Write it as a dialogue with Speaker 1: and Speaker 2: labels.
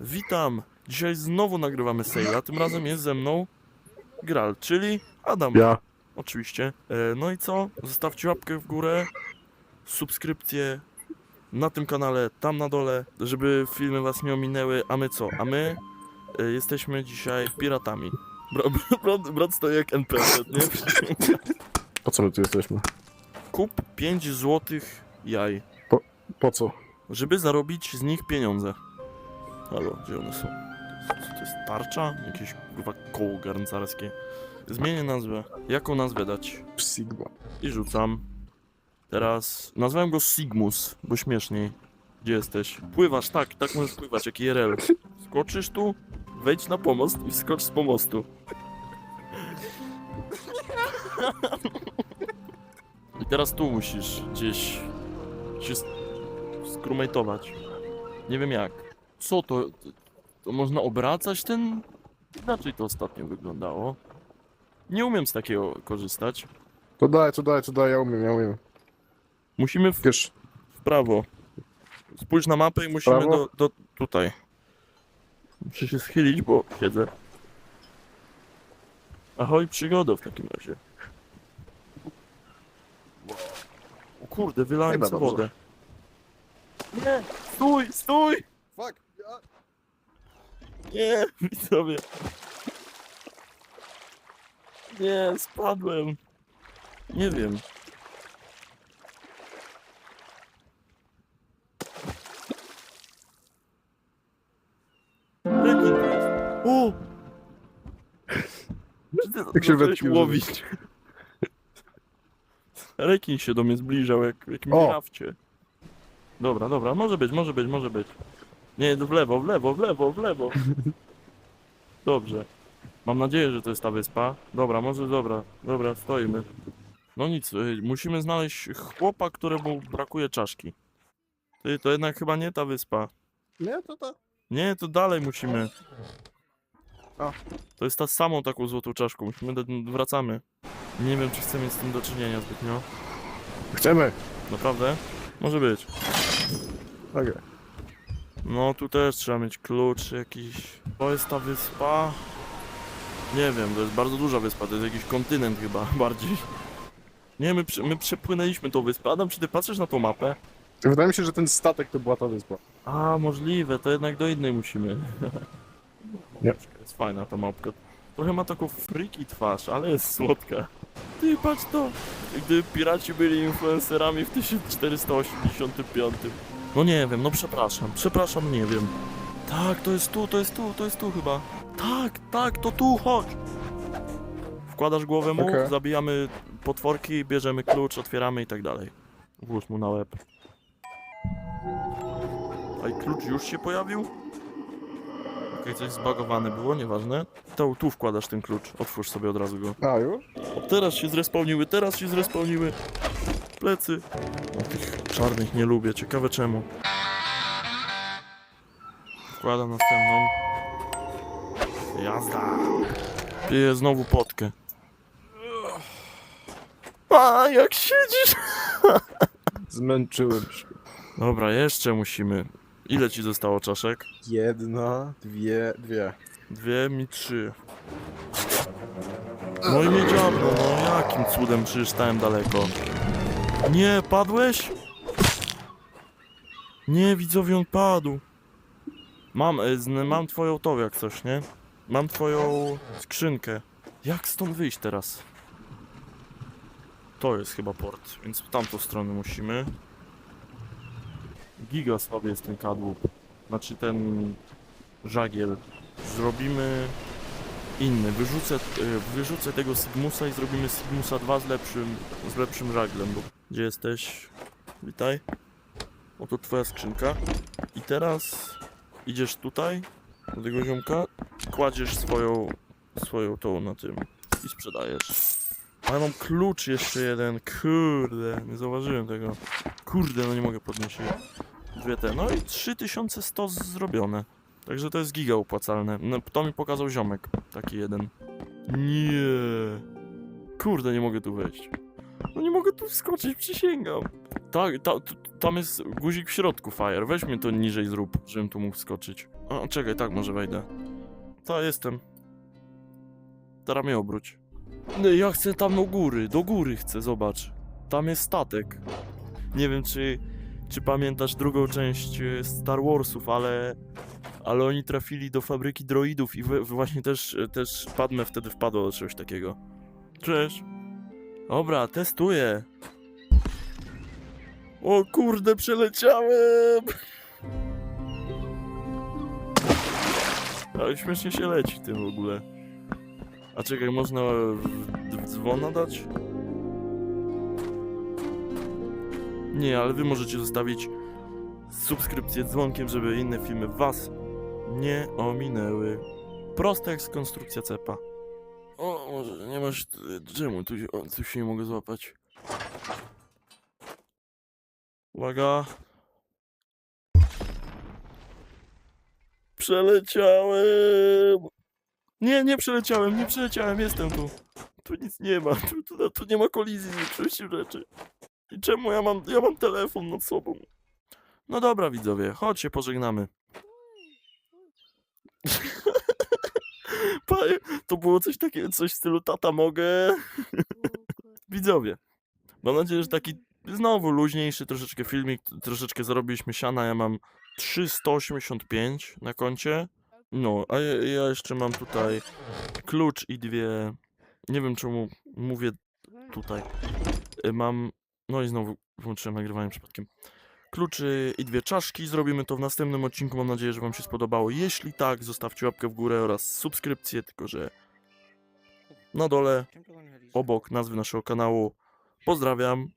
Speaker 1: Witam! Dzisiaj znowu nagrywamy Sejla, tym razem jest ze mną Gral, czyli Adam.
Speaker 2: Ja.
Speaker 1: Oczywiście. E, No i co? Zostawcie łapkę w górę, subskrypcję na tym kanale, tam na dole, żeby filmy was nie ominęły. A my co? A my e, jesteśmy dzisiaj piratami. Brat, brat stoi jak NPC, nie?
Speaker 2: Po co my tu jesteśmy?
Speaker 1: Kup 5 złotych jaj,
Speaker 2: Po co?
Speaker 1: żeby zarobić z nich pieniądze. Halo, gdzie one są? Co to jest tarcza? Jakieś kurwa koło garncarskie. Zmienię nazwę. Jaką nazwę dać?
Speaker 2: Sigma.
Speaker 1: I rzucam. Teraz nazwałem go Sigmus, bo śmieszniej. Gdzie jesteś? Pływasz, tak, tak możesz pływać, jak IRL. Skoczysz tu, wejdź na pomost i skocz z pomostu. I teraz tu musisz gdzieś się sk- skrumejtować. Nie wiem jak. Co to? To można obracać ten? Inaczej to ostatnio wyglądało. Nie umiem z takiego korzystać.
Speaker 2: To daj, to daj, to daj, ja umiem, ja umiem.
Speaker 1: Musimy w,
Speaker 2: Wiesz,
Speaker 1: w prawo. Spójrz na mapę i musimy
Speaker 2: Prawo?
Speaker 1: do, do tutaj. Muszę się schylić, bo siedzę. Ahoj, przygoda w takim razie. O kurde, wylałem
Speaker 2: Chyba
Speaker 1: sobie
Speaker 2: dobrze.
Speaker 1: wodę. Nie! Stój, stój!
Speaker 2: Fuck!
Speaker 1: Nie, widzowie. Nie, spadłem. Nie wiem. Jest. O!
Speaker 2: Jak się
Speaker 1: zacząłeś
Speaker 2: wetki
Speaker 1: łowić? Rekin się do mnie zbliżał jak
Speaker 2: O!
Speaker 1: rafcie. Dobra, dobra, może być, może być, może być. Nie, w lewo, w lewo, w lewo, w lewo. Dobrze. Mam nadzieję, że to jest ta wyspa. Dobra, może dobra, dobra, stoimy. No nic, y, musimy znaleźć chłopa, któremu brakuje czaszki. Ty, to jednak chyba nie ta wyspa.
Speaker 2: Nie, to to.
Speaker 1: Nie, to dalej musimy.
Speaker 2: A.
Speaker 1: To jest ta samą taką złotą czaszką. Musimy do, wracamy. Nie wiem, czy chcemy mieć z tym do czynienia zbytnio.
Speaker 2: Chcemy!
Speaker 1: Naprawdę? Może być.
Speaker 2: Okej.
Speaker 1: No tu też trzeba mieć klucz jakiś. To jest ta wyspa. Nie wiem, to jest bardzo duża wyspa, to jest jakiś kontynent chyba bardziej. Nie, my, prze- my przepłynęliśmy tą wyspę. Adam, czy ty patrzysz na tą mapę?
Speaker 2: Wydaje mi się, że ten statek to była ta wyspa.
Speaker 1: A, możliwe, to jednak do innej musimy.
Speaker 2: Nie.
Speaker 1: Jest fajna ta mapka. Trochę ma taką freaky twarz, ale jest słodka. Ty, patrz to! Gdy piraci byli influencerami w 1485. No nie wiem, no przepraszam, przepraszam, nie wiem. Tak, to jest tu, to jest tu, to jest tu chyba. Tak, tak, to tu, chodź! Wkładasz głowę mu,
Speaker 2: Okej.
Speaker 1: zabijamy potworki, bierzemy klucz, otwieramy i tak dalej. Włóż mu na łeb. A i klucz już się pojawił? Okej, coś zbagowane było, nieważne. To tu wkładasz ten klucz, otwórz sobie od razu go.
Speaker 2: A, już?
Speaker 1: O, teraz się zrespawniły, teraz się zrespawniły. Plecy. O, tych czarnych nie lubię, ciekawe czemu. Wkładam następną. Jazda. Piję znowu potkę. A, jak siedzisz?
Speaker 2: Zmęczyłem się.
Speaker 1: Dobra, jeszcze musimy. Ile ci zostało czaszek?
Speaker 2: Jedna, dwie, dwie.
Speaker 1: Dwie mi trzy. No i mnie dziabno, no jakim cudem przyjrzałem daleko. Nie, padłeś? Nie, widzowie, on padł. Mam, e, mam twoją tą jak coś, nie? Mam twoją skrzynkę. Jak stąd wyjść teraz? To jest chyba port, więc w tamtą stronę musimy. Giga słaby jest ten kadłub. Znaczy ten żagiel. Zrobimy inny. Wyrzucę, e, wyrzucę tego Sigmusa i zrobimy Sigmusa 2 z lepszym, z lepszym żaglem. Bo... Gdzie jesteś? Witaj. Oto twoja skrzynka. I teraz idziesz tutaj do tego ziomka, kładziesz swoją, swoją tą na tym i sprzedajesz. Ale mam klucz jeszcze jeden, kurde, nie zauważyłem tego. Kurde, no nie mogę podnieść. Dwie te, no i 3100 zrobione. Także to jest giga opłacalne. No, to mi pokazał ziomek, taki jeden. Nie. Kurde, nie mogę tu wejść. No nie mogę tu wskoczyć, przysięgam. Tak, ta, tam jest guzik w środku, Fire. Weź mnie to niżej zrób, żebym tu mógł wskoczyć. O, czekaj, tak może wejdę. To jestem. Teraz mnie obróć. Ja chcę tam do góry, do góry chcę, zobacz. Tam jest statek. Nie wiem, czy, czy pamiętasz drugą część e, Star Warsów, ale, ale oni trafili do fabryki droidów i właśnie też, e, też Padme wtedy wpadło do czegoś takiego. Cześć. Dobra, testuję. O kurde, przeleciałem! Ale śmiesznie się leci tym w ogóle. A czekaj, można dzwona dać? Nie, ale wy możecie zostawić subskrypcję dzwonkiem, żeby inne filmy was nie ominęły. Proste jak z konstrukcja cepa. Może nie masz... Czemu? Tu, się- o, tu się nie mogę złapać. Uwaga. Przeleciałem! Nie, nie przeleciałem, nie przeleciałem, jestem tu. Tu nic nie ma, tu, tu, tu nie ma kolizji z większości rzeczy. I czemu ja mam, ja mam telefon nad sobą? No dobra widzowie, chodź się pożegnamy. Panie, to było coś takiego, coś w stylu tata mogę. Widzowie, mam nadzieję, że taki znowu luźniejszy troszeczkę filmik, troszeczkę zarobiliśmy siana, ja mam 385 na koncie. No, a ja, ja jeszcze mam tutaj klucz i dwie, nie wiem czemu mówię tutaj, Y, mam, no i znowu włączyłem nagrywanie przypadkiem. Kluczy i dwie czaszki. Zrobimy to w następnym odcinku. Mam nadzieję, że Wam się spodobało. Jeśli tak, zostawcie łapkę w górę oraz subskrypcję, tylko że na dole, obok nazwy naszego kanału. Pozdrawiam.